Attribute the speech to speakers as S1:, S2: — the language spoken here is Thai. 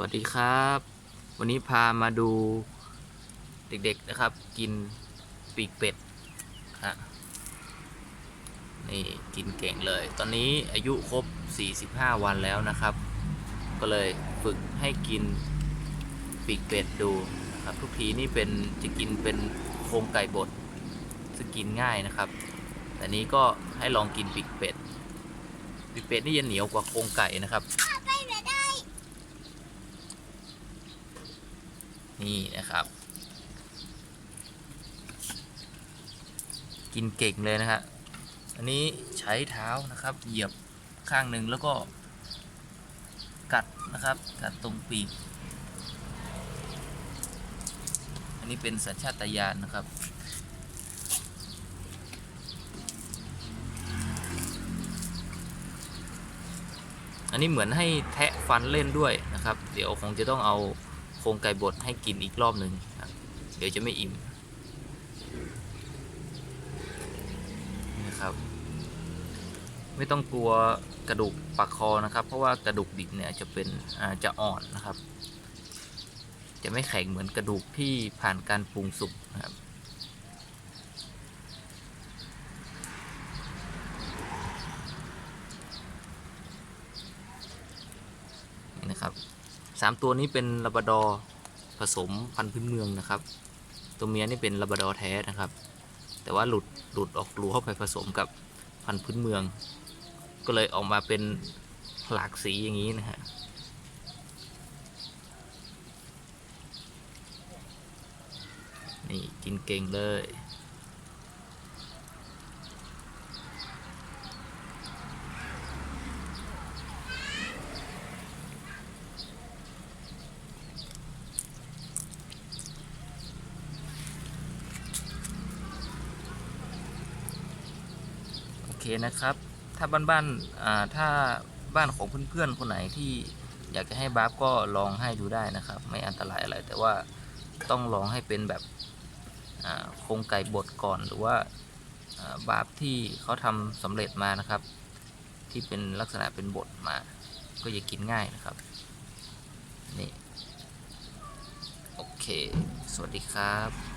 S1: วัสดีครับ วันนี้พามาดูเด็กๆนะครับ กินปีกเป็ดฮะนี่กินเก่งเลย ตอนนี้อายุครบ 45 วันแล้วนะครับ ก็เลยฝึกให้กินปีกเป็ดดูนะครับ ทุกทีนี่เป็นจะกินเป็นโครงไก่บดซึ่งกินง่ายนะครับ แต่นี้ก็ให้ลองกินปีกเป็ดปีกเป็ดนี่จะเหนียวกว่าโครงไก่นะครับ นี่นะครับ กินเก่งเลยนะฮะอันนี้ใช้เท้านะครับเหยียบข้างหนึ่งแล้วก็กัดนะครับกัดตรงปีก อันนี้เป็นสัญชาตญาณนะครับอันนี้เหมือนให้แทะฟันเล่นด้วยนะครับ เดี๋ยวคงจะต้องเอา โครงไก่บดให้กินอีกรอบหนึ่งเดี๋ยวจะไม่อิ่มนะครับ ไม่ต้องกลัวกระดูกปากคอนะครับ เพราะว่ากระดูกดิบเนี่ยจะเป็นจะอ่อนนะครับ จะไม่แข็งเหมือนกระดูกที่ผ่านการปรุงสุกนะครับ นี่นะครับ สามตัวนี้เป็นลาบาดอผสมพันธุ์พื้นเมืองนะครับ ตัวเมียนี่เป็นลาบาดอแท้นะครับ แต่ว่าหลุดหลุดออกรูเข้าไปผสมกับพันธุ์พื้นเมือง ก็เลยออกมาเป็นหลากสีอย่างนี้นะฮะนี่กินเก่งเลย เคนะครับ ถ้าบ้านบ้านๆอ่าถ้าบ้านของเพื่อนๆคนไหนที่อยากจะให้บาร์ฟก็ลองให้ดูได้นะครับ ไม่อันตรายอะไร แต่ว่าต้องลองให้เป็นแบบโครงไก่บดก่อนหรือว่าอ่าบาร์ฟที่เขาทำสำเร็จมานะครับ ที่เป็นลักษณะเป็นบดมา ก็จะกินง่ายนะครับนี่โอเค สวัสดีครับ